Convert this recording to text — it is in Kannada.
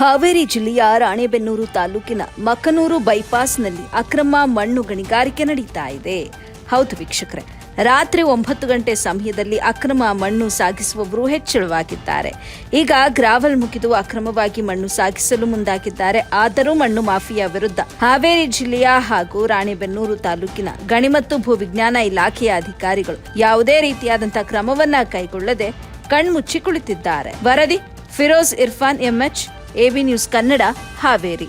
ಹಾವೇರಿ ಜಿಲ್ಲೆಯ ರಾಣೆಬೆನ್ನೂರು ತಾಲೂಕಿನ ಮಕ್ಕನೂರು ಬೈಪಾಸ್ನಲ್ಲಿ ಅಕ್ರಮ ಮಣ್ಣು ಗಣಿಗಾರಿಕೆ ನಡೀತಾ ಇದೆ. ಹೌದು ವೀಕ್ಷಕರೇ, ರಾತ್ರಿ ಒಂಬತ್ತು ಗಂಟೆ ಸಮಯದಲ್ಲಿ ಅಕ್ರಮ ಮಣ್ಣು ಸಾಗಿಸುವವರು ಹೆಚ್ಚಳವಾಗಿದ್ದಾರೆ. ಈಗ ಗ್ರಾವಲ್ ಮುಗಿದು ಅಕ್ರಮವಾಗಿ ಮಣ್ಣು ಸಾಗಿಸಲು ಮುಂದಾಗಿದ್ದಾರೆ. ಆದರೂ ಮಣ್ಣು ಮಾಫಿಯಾ ವಿರುದ್ಧ ಹಾವೇರಿ ಜಿಲ್ಲೆಯ ಹಾಗೂ ರಾಣೆಬೆನ್ನೂರು ತಾಲೂಕಿನ ಗಣಿ ಮತ್ತು ಭೂವಿಜ್ಞಾನ ಇಲಾಖೆಯ ಅಧಿಕಾರಿಗಳು ಯಾವುದೇ ರೀತಿಯಾದಂತಹ ಕ್ರಮವನ್ನ ಕೈಗೊಳ್ಳದೆ ಕಣ್ಮುಚ್ಚಿ ಕುಳಿತಿದ್ದಾರೆ. ವರದಿ, Firoz Irfan, M H. A B news Kannada Haveri